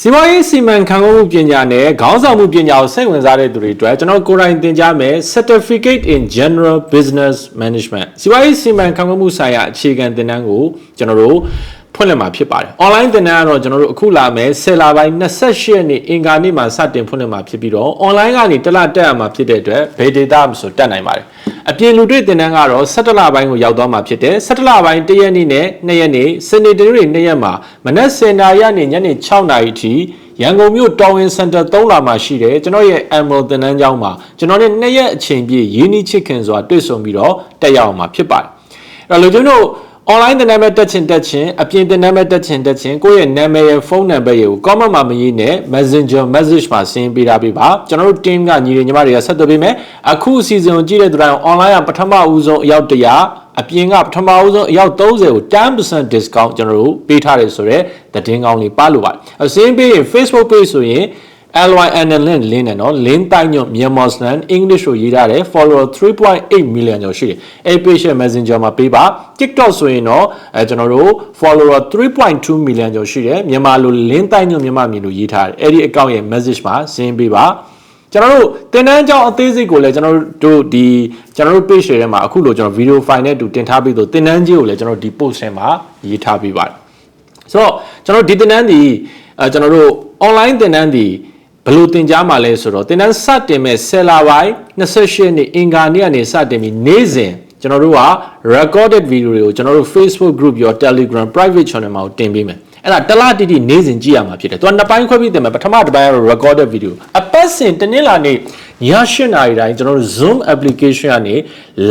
စီမံရေးစီမံခန့်ခွဲမှုပညာနဲ့ခေါင်းဆောင်မှုပညာကိုစိတ်ဝင်စားတဲ့သူတွေအတွက်ကျွန်တော်ကိုယ်တိုင်သင်ကြားမယ် Certificate in General Business Management စီမံရေးစီမံခန့်ခွဲမှုဆိုင်ရာအခြေခံသင်တန်းကိုကျွန်တော်တို့ ဖွင့်လှစ်မှာဖြစ်ပါတယ်။ online သင်တန်းကတော့ကျွန်တော်တို့အခုလာမယ်10လပိုင်း28ရက်နေ့အင်္ဂါနေ့မှာစတင်ဖွင့်လှစ်မှာဖြစ်ပြီးတော့ online ကနေတစ်လတက်ရမှာဖြစ်တဲ့အတွက်ဘယ် data မဆိုတက်နိုင်ပါတယ်။အပြင်လူတွေ့သင်တန်းကတော့17လပိုင်းကိုရောက်သွားမှာဖြစ်တယ်။17လပိုင်း1ရက်နေ့နဲ့2ရက်နေ့စနေတနင်္ဂနွေ2ရက်မှာမနက်10:00နာရီကနေညနေ6:00နာရီထိရန်ကုန်မြို့တော်ဝင်စင်တာ3လာမှာရှိတယ်ကျွန်တော်ရဲ့ Emerald သင်တန်းကျောင်းမှာကျွန်တော်နဲ့2ရက်အချိန်ပြည့်ရင်းနှီးချစ်ခင်စွာတွေ့ဆုံပြီးတော့တက်ရောက်အောင်မှာဖြစ်ပါတယ်အဲ့တော့လူကျွန်တော်တို့ online သင်တန်းမဲ့တက်ချင်တက်ချင်အပြင်သင်တန်းမဲ့တက်ချင်တက်ချင်ကိုယ့်ရဲ့နာမည်ရဲ့ဖုန်းနံပါတ်ရဲ့ကို comment မှာမရေးနဲ့ Messenger message မှာဆင်းပေးထားပေးပါကျွန်တော်တို့ team ကညီတွေညီမတွေကဆက်သွယ်ပေးမယ်အခုအစီအစဉ်ကိုကြည့်တဲ့သူတိုင်း online ကပထမဦးဆုံးအယောက်100အပြင်ကပထမဦးဆုံးအယောက်30ကို10% discount ကျွန်တော်တို့ပေးထားတယ်ဆိုတော့သတင်းကောင်းလေးပါလို့ပါတယ်အစင်းပေးရင် Facebook page ဆိုရင် LYN link လင်းတယ်နော် link တိုင်းညွတ်မြန်မာစလန် English ကိုရေးထားတယ် follower 3.8 million ကျော်ရှိတယ်အဲ့ page ရဲ့ messenger မှာပေးပါ TikTok ဆိုရင်တော့အဲကျွန်တော်တို့ follower 3.2 million ကျော်ရှိတယ်မြန်မာလို link တိုင်းညွတ်မြန်မာမြေလိုရေးထားတယ်အဲ့ဒီ account ရဲ့ message မှာဆင်းပေးပါကျွန်တော်တို့တင်တန်းကြောင်းအသေးစိတ်ကိုလည်းကျွန်တော်တို့ဒီကျွန်တော်တို့ page တွေထဲမှာအခုလိုကျွန်တော် video file နဲ့တူတင်ထားပြီးတော့တင်တန်းကြီးကိုလည်းကျွန်တော်ဒီ post ထဲမှာရေးထားပေးပါတယ်ဆိုတော့ကျွန်တော်ဒီတင်တန်းဒီအဲကျွန်တော်တို့ online တင်တန်းဒီ ဘယ်လိုတင် जा မှာလဲဆိုတော့တင်တန်းစတင်မဲ့10လပိုင်း28နှစ်အင်္ဂါနေ့ကနေစတင်ပြီးနေ့စဉ်ကျွန်တော်တို့က recorded video တွေကိုကျွန်တော်တို့ Facebook group ရော Telegram private channel မှာတင်ပေးမယ်အဲ့ဒါတလားတိတိနေ့စဉ်ကြည့်ရမှာဖြစ်တယ်သူကနှစ်ပိုင်းခွဲပြီးတင်မယ်ပထမတစ်ပိုင်းကတော့ recorded video အပတ်စဉ်တနင်္လာနေ့ည8နာရီတိုင်းကျွန်တော်တို့ Zoom application ကနေ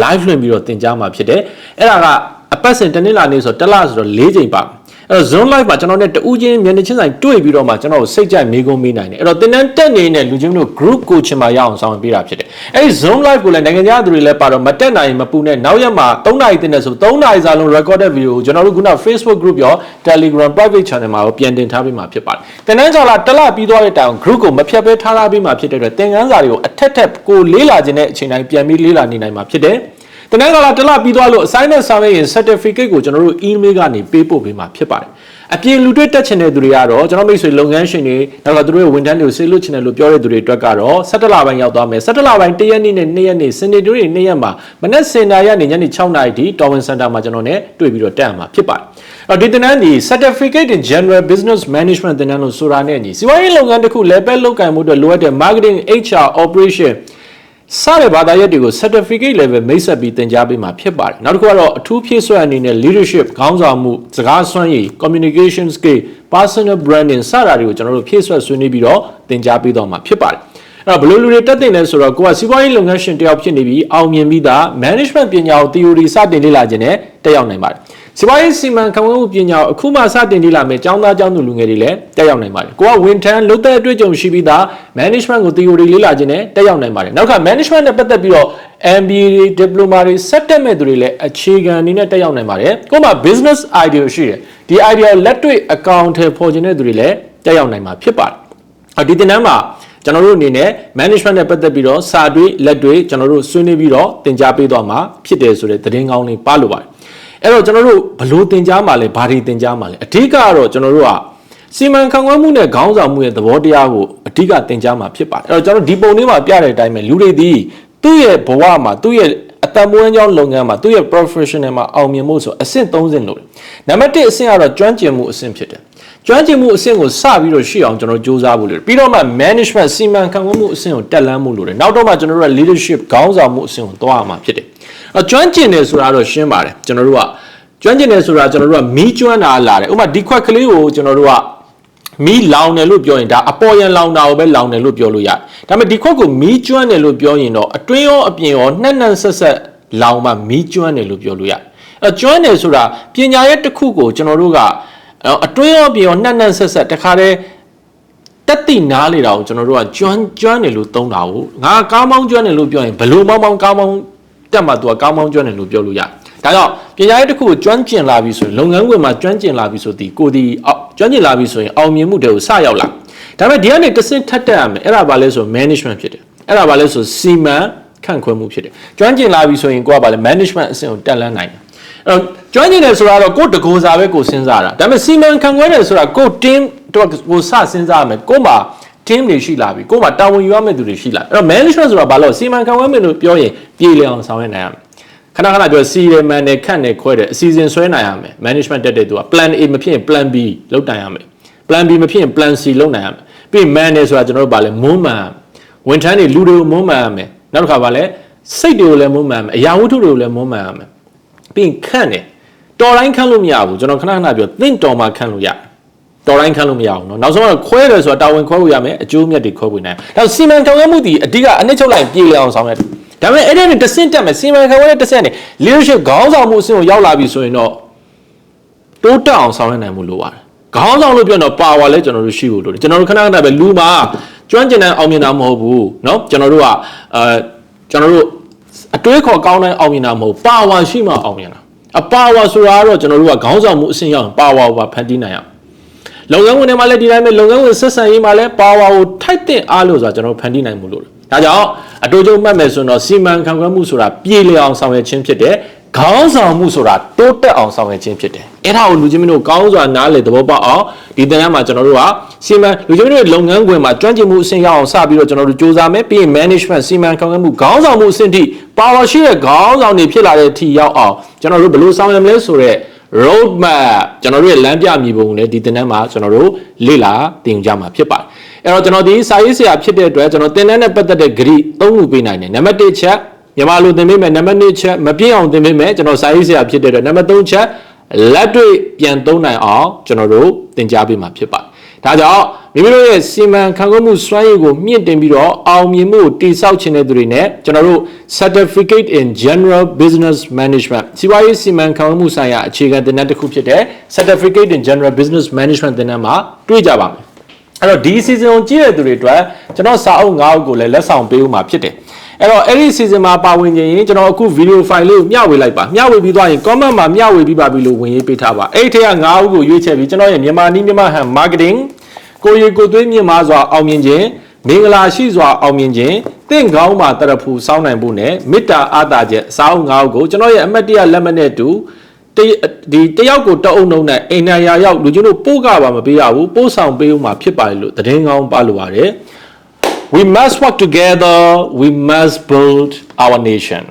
live လွှင့်ပြီးတော့တင် जा မှာဖြစ်တယ်အဲ့ဒါကအပတ်စဉ်တနင်္လာနေ့ဆိုတော့တစ်လဆိုတော့၄ချိန်ပါမယ် အဲ့တော့ zone live မှာကျွန်တော်နဲ့တူးချင်းမျက်နှာချင်းဆိုင်တွေ့ပြီးတော့မှကျွန်တော်ကိုစိတ်ကြိုက်မေးခွန်းမေးနိုင်တယ်အဲ့တော့တင်တန်းတက်နေတဲ့လူချင်းတို့ group coaching မှာရအောင်ဆောင်ပေးတာဖြစ်တယ်အဲ့ဒီ zone live ကိုလည်းနိုင်ငံခြားသူတွေလည်းပါတော့မတက်နိုင်မပူနဲ့နောက်ရက်မှာ3နာရီတင်နေဆို3နာရီစာလုံး recorded video ကိုကျွန်တော်တို့ခုန Facebook group ရော Telegram private channel မှာရောပြန်တင်ထားပေးမှာဖြစ်ပါတယ်တင်တန်းကြော်လာတက်လာပြီးသွားတဲ့တိုင် group ကိုမဖြတ်ဘဲထားထားပေးမှာဖြစ်တဲ့အတွက်သင်ခန်းစာတွေကိုအထက်ထက်ကိုလေးလာခြင်းတဲ့အချိန်တိုင်းပြန်ပြီးလေးလာနေနိုင်မှာဖြစ်တယ် တနင်္ဂနွေတလပြီးသွားလို့ assignment ဆောင်ရွက်ရင် certificate ကိုကျွန်တော်တို့ email ကနေပေးပို့ပေးမှာဖြစ်ပါတယ်အပြင်လူတွေ့တက်ချင်တဲ့သူတွေကတော့ကျွန်တော်မိတ်ဆွေလုပ်ငန်းရှင်တွေနောက်ကသူတို့ရဲ့ဝန်ထမ်းတွေကိုဆေးလွတ်ချင်တယ်လို့ပြောတဲ့သူတွေအတွက်ကတော့17လပိုင်းရောက်သွားမယ်17လပိုင်း1ရက်နေ့နဲ့2ရက်နေ့စနေတွေ2ရက်မှာမနက်10:00နာရီကနေညနေ6:00နာရီထိတော်ဝင်စင်တာမှာကျွန်တော်နဲ့တွေ့ပြီးတော့တက်ရမှာဖြစ်ပါတယ်အဲ့ဒီတင်နန်းဒီ Certificate in General Business Management တင်နန်းလို့ဆိုတာနဲ့ညီစီးပွားရေးလုပ်ငန်းတစ်ခုလည်းပဲလုပ်ကိုင်မှုအတွက်လိုအပ်တဲ့ Marketing HR Operation စတဲ့ဘာသာရပ်တွေကို certificate level မိတ်ဆက်ပြီးသင်ကြားပေးမှာဖြစ်ပါတယ်နောက်တစ်ခုကတော့အထူးဖြည့်ဆွတ်အနေနဲ့ leadership ခေါင်းဆောင်မှုစကားစွမ်းရည် communication skill personal branding စတာတွေကိုကျွန်တော်တို့ဖြည့်ဆွတ်ဆွေးနွေးပြီးတော့သင်ကြားပေးတော့မှာဖြစ်ပါတယ်အဲ့တော့ဘယ်လိုလူတွေတက်တင်လဲဆိုတော့ကိုကစီးပွားရေးလုပ်ငန်းရှင်တယောက်ဖြစ်နေပြီးအောင်မြင်ပြီးသား management ပညာကို theory စတင်လေ့လာခြင်းနဲ့တက်ရောက်နိုင်ပါတယ် စီးပွားရေးစီမံခန့်ခွဲမှုပညာကိုအခုမှစတင်လေ့လာမယ်ကျောင်းသားကျောင်းသူလူငယ်တွေလည်းတက်ရောက်နိုင်ပါတယ်ကိုကဝန်ထမ်းလုပ်တဲ့အတွေ့အကြုံရှိပြီးသား management ကို theory လေ့လာခြင်းနဲ့တက်ရောက်နိုင်ပါတယ်နောက်က management နဲ့ပတ်သက်ပြီးတော့ MBA diploma တွေဆက်တက်မဲ့သူတွေလည်းအခြေခံအနေနဲ့တက်ရောက်နိုင်ပါတယ်ကိုမှ business idea ရှိတယ်ဒီ idea ကိုလက်တွေ့ account ထဲပေါ်ခြင်းတဲ့သူတွေလည်းတက်ရောက်နိုင်မှာဖြစ်ပါတယ်ဒီတင်တန်းမှာကျွန်တော်တို့အနေနဲ့ management နဲ့ပတ်သက်ပြီးတော့စာတွေလက်တွေကျွန်တော်တို့ဆွေးနွေးပြီးတော့သင်ကြားပေးသွားမှာဖြစ်တယ်ဆိုတဲ့သတင်းကောင်းလေးပါလို့ပါတယ် အဲ့တော့ကျွန်တော်တို့ဘလို့သင်ကြားမှာလဲဘာတွေသင်ကြားမှာလဲအဓိကကတော့ကျွန်တော်တို့ကစီမံခန့်ခွဲမှုနဲ့ခေါင်းဆောင်မှုရဲ့သဘောတရားကိုအဓိကသင်ကြားမှာဖြစ်ပါတယ်အဲ့တော့ကျွန်တော်ဒီပုံလေးမှာပြတဲ့အတိုင်းပဲလူတွေဒီသူ့ရဲ့ဘဝမှာသူ့ရဲ့အတံမွေးကြောင်းလုပ်ငန်းမှာသူ့ရဲ့ professional မှာအောင်မြင်မှုဆိုအဆင့်30လို့နံပါတ်1အဆင့်ကတော့ကျွမ်းကျင်မှုအဆင့်ဖြစ်တယ်ကျွမ်းကျင်မှုအဆင့်ကိုစပြီးတော့ရှိအောင်ကျွန်တော်စူးစမ်းဖို့လိုတယ်ပြီးတော့မှ management စီမံခန့်ခွဲမှုအဆင့်ကိုတက်လှမ်းမှုလိုတယ်နောက်တော့မှကျွန်တော်တို့က leadership ခေါင်းဆောင်မှုအဆင့်ကိုသွားရမှာဖြစ်တယ် အဲကျွမ်းကျင်တယ်ဆိုတာတော့ရှင်းပါတယ်ကျွန်တော်တို့ကကျွမ်းကျင်တယ်ဆိုတာကျွန်တော်တို့ကမီးကျွမ်းတာလာတယ်ဥပမာဒီခွက်ကလေးကိုကျွန်တော်တို့ကမီးလောင်တယ်လို့ပြောရင်ဒါအပေါ်ယံလောင်တာကိုပဲလောင်တယ်လို့ပြောလို့ရတယ်ဒါပေမဲ့ဒီခွက်ကိုမီးကျွမ်းတယ်လို့ပြောရင်တော့အတွင်းရောအပြင်ရောနှက်နှက်ဆက်ဆက်လောင်မှမီးကျွမ်းတယ်လို့ပြောလို့ရတယ်အဲကျွမ်းတယ်ဆိုတာပညာရဲ့တစ်ခုကိုကျွန်တော်တို့ကအတွင်းရောအပြင်ရောနှက်နှက်ဆက်ဆက်တခါတည်းတက်တိနားလေတာကိုကျွန်တော်တို့ကကျွမ်းကျွမ်းတယ်လို့သုံးတာကိုငါကားမောင်းကျွမ်းတယ်လို့ပြောရင်ဘလို့မောင်းမောင်းကားမောင်း တက်မှသူကကားမောင်းကျွမ်းတယ်လို့ပြောလို့ရတယ်ဒါကြောင့်ပညာရေးတစ်ခုကိုကျွမ်းကျင်လာပြီဆိုရင်လုပ်ငန်းခွင်မှာကျွမ်းကျင်လာပြီဆိုသည်ကိုဒီကျွမ်းကျင်လာပြီဆိုရင်အောင်မြင်မှုတွေကိုစရောက်လာဒါပေမဲ့ဒီကနေတစ်ဆင့်ထပ်တက်ရမယ်အဲ့ဒါဘာလဲဆို management ဖြစ်တယ်အဲ့ဒါဘာလဲဆိုစီမံခန့်ခွဲမှုဖြစ်တယ်ကျွမ်းကျင်လာပြီဆိုရင်ကိုကဘာလဲ management အဆင့်ကိုတက်လန်းနိုင်တယ်အဲ့တော့ကျွမ်းကျင်တယ်ဆိုတာတော့ကိုတကိုးစားပဲကိုစဉ်းစားတာဒါပေမဲ့စီမံခန့်ခွဲတယ်ဆိုတာကို team တော့ကိုစစဉ်းစားရမယ်ကို့မှာ team တွေရှိလာပြီကို့မှာတာဝန်ယူရမယ့်သူတွေရှိလာပြီအဲ့တော့ management ဆိုတာဘာလို့စီမံခန့်ခွဲမှုလို့ပြောရင်ပြည်လည်အောင်ဆောင်ရွက်နိုင်ရမယ်ခဏခဏပြောစီရမန်နဲ့ခန့်နဲ့ခွဲတယ်အစီအစဉ်ဆွဲနိုင်ရမယ် management တက်တဲ့သူက plan A မဖြစ်ရင် plan B လုပ်နိုင်ရမယ် plan B မဖြစ်ရင် plan C လုပ်နိုင်ရမယ်ပြီးရင် man နဲ့ဆိုတာကျွန်တော်တို့ဗာလဲမွမ်းမှန်ဝန်ထမ်းတွေလူတွေကိုမွမ်းမှန်ရမယ်နောက်တစ်ခါဗာလဲစိတ်တွေကိုလည်းမွမ်းမှန်ရမယ်အရာဝတ္ထုတွေကိုလည်းမွမ်းမှန်ရမယ်ပြီးရင်ခန့်တယ်တော်တိုင်းခန့်လို့မရဘူးကျွန်တော်ခဏခဏပြောသင့်တော်မှာခန့်လို့ရတယ် တော်တိုင်းခန့်လို့မရဘူးเนาะနောက်ဆုံးတော့ခွဲတယ်ဆိုတာတာဝန်ခွဲဖို့ရမယ်အကျိုးမြတ်တွေခွဲဖို့နိုင်ဒါစီမံခန့်ခွဲမှုဒီအဓိကအနှစ်ချုပ်လိုက်ပြည်လည်အောင်ဆောင်ရွက်တယ်ဒါပေမဲ့အဲ့ဒီနဲ့တစ်ဆင့်တက်မယ်စီမံခန့်ခွဲတဲ့တစ်ဆင့်နဲ့ leadership ခေါင်းဆောင်မှုအဆင့်ကိုရောက်လာပြီဆိုရင်တော့ တိုးတက်အောင်ဆောင်ရွက်နိုင်မှုလိုပါတယ်။ခေါင်းဆောင်လို့ပြောတော့ power လဲကျွန်တော်တို့ရှိဖို့လိုတယ်။ကျွန်တော်တို့ခဏခဏပဲလူမှာကျွမ်းကျင်တဲ့အောင်မြင်တာမဟုတ်ဘူးเนาะကျွန်တော်တို့ကအဲကျွန်တော်တို့အတွေးခေါ်ကောင်းတဲ့အောင်မြင်တာမဟုတ် power ရှိမှအောင်မြင်တာ။အ power ဆိုတာကတော့ကျွန်တော်တို့ကခေါင်းဆောင်မှုအဆင့်ရောက်ရင် power ကိုပါဖန်တီးနိုင်ရအောင်။ လုပ်ငန်းဝင်တွေမှာလည်းဒီတိုင်းပဲလုပ်ငန်းဝင်ဆက်ဆံရေးမှာလည်း power ကိုထိုက်တဲ့အားလို့ဆိုတာကျွန်တော်တို့ဖန်တီးနိုင်မှုလို့တယ်။ဒါကြောင့်အတူတူမှတ်မယ်ဆိုရင်တော့စီမံခန့်ခွဲမှုဆိုတာပြည်လည်အောင်ဆောင်ရွက်ခြင်းဖြစ်တယ်။ခေါင်းဆောင်မှုဆိုတာတိုးတက်အောင်ဆောင်ရွက်ခြင်းဖြစ်တယ်။အဲ့ဒါကိုလူချင်းမင်းတို့ကောင်းစွာနားလည်သဘောပေါက်အောင်ဒီတန်းထဲမှာကျွန်တော်တို့ကစီမံလူချင်းမင်းတို့ရဲ့လုပ်ငန်းခွင်မှာကျွမ်းကျင်မှုအဆင့်ရအောင်စပြီးတော့ကျွန်တော်တို့စူးစမ်းမယ်ပြီးရင် management စီမံခန့်ခွဲမှုခေါင်းဆောင်မှုအဆင့်ထိ power ရှိတဲ့ခေါင်းဆောင်တွေဖြစ်လာတဲ့အထိရောက်အောင်ကျွန်တော်တို့ဘယ်လိုဆောင်ရွက်မလဲဆိုတော့ road map ကျွန်တော်တို့ရဲ့လမ်းပြမြေပုံကိုလည်းဒီတင်တန်းမှာကျွန်တော်တို့လေ့လာသင်ကြမှာဖြစ်ပါတယ်အဲ့တော့ကျွန်တော်ဒီစာရေးဆရာဖြစ်တဲ့အတွက်ကျွန်တော်တင်တန်းနဲ့ပတ်သက်တဲ့ grid ၃ခုပေးနိုင်တယ်နံပါတ်1ချက်မြန်မာလိုသင်ပေးမယ်နံပါတ်2ချက်မပြည့်အောင်သင်ပေးမယ်ကျွန်တော်စာရေးဆရာဖြစ်တဲ့အတွက်နံပါတ်3ချက်လက်တွေ့ပြန်သုံးနိုင်အောင်ကျွန်တော်တို့သင်ကြားပေးမှာဖြစ်ပါတယ် ဒါကြောင့်မိမိတို့ရဲ့စီမံခန့်ခွဲမှုစွမ်းရည်ကိုမြင့်တင်ပြီးတော့အောင်မြင်မှုကိုတည်ဆောက်ခြင်းတဲ့သူတွေနဲ့ကျွန်တော်တို့ Certificate in General Business Management စီးပွားရေးစီမံခန့်ခွဲမှုဆိုင်ရာအခြေခံသင်တန်းတစ်ခုဖြစ်တဲ့ Certificate in General Business Management သင်တန်းမှာတွေ့ကြပါမယ်အဲ့တော့ဒီ season ကိုကြည့်တဲ့သူတွေအတွက်ကျွန်တော်စာအုပ်၅အုပ်ကိုလည်းလက်ဆောင်ပေးဦးမှာဖြစ်တယ်အဲ့တော့အဲ့ဒီ season မှာပါဝင်ခြင်းရင်ကျွန်တော်အခု video file လေးကိုမျှဝေလိုက်ပါမျှဝေပြီးသွားရင် comment မှာမျှဝေပြီးပါပြီလို့ဝင်ရေးပေးထားပါအဲ့ဒီထက်က၅အုပ်ကိုရွေးချယ်ပြီးကျွန်တော်ရဲ့မြန်မာနီးမြန်မာဟန် marketing ကိုရီကိုသွေးမြင့်မားစွာအောင်မြင်ခြင်းမင်္ဂလာရှိစွာအောင်မြင်ခြင်းတင့်ကောင်းမှာတရဖူစောင်းနိုင်ဖို့နဲ့မေတ္တာအားသာချက်စောင်းငါးကိုကျွန်တော်ရဲ့အမတ်တရလက်မနဲ့တူတဒီတယောက်ကိုတအုံလုံးနဲ့အိမ်နာရာရောက်လူချင်းတို့ပို့ကပါမပေးရဘူးပို့ဆောင်ပေးဦးမှာဖြစ်ပါလေလို့သတင်းကောင်းပါလို့ရတယ် We must work together we must build our nation